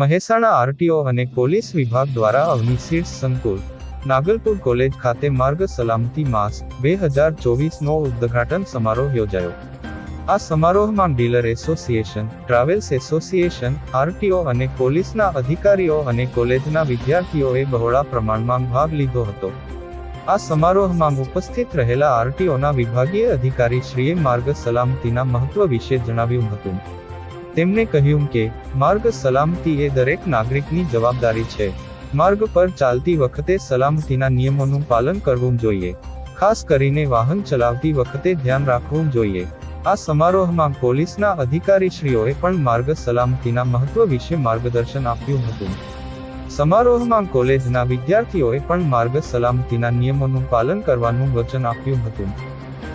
Mehsana RTO અને police વિભાગ દ્વારા અવની સંકુલ, નાગલપુર કોલેજ ખાતે માર્ગ સલામતી માસ, બે હજાર ચોવીસનો ઉદ્ઘાટન સમારોહ યોજાયો. આ સમારોહમાં dealer association, travels association, RTO અને પોલીસના અધિકારીઓ અને કોલેજના વિદ્યાર્થીઓએ બહોળા પ્રમાણમાં ભાગ લીધો હતો. આ સમારોહમાં ઉપસ્થિત રહેલા આરટીઓના વિભાગીય અધિકારી શ્રીએ માર્ગ સલામતીના મહત્વ વિશે જણાવ્યું હતું. તેમણે કહ્યું કે, માર્ગ સલામતી એ દરેક નાગરિકની જવાબદારી છે. માર્ગ પર ચાલતી વખતે સલામતીના નિયમોનું પાલન કરવું જોઈએ. ખાસ કરીને વાહન ચલાવતી વખતે ધ્યાન રાખવું જોઈએ. આ સમારોહમાં પોલીસના અધિકારીશ્રીઓએ પણ માર્ગ સલામતીના મહત્વ વિશે માર્ગદર્શન આપ્યું હતું. સમારોહમાં કોલેજના વિદ્યાર્થીઓએ પણ માર્ગ સલામતીના નિયમોનું પાલન કરવાનું વચન આપ્યું હતું.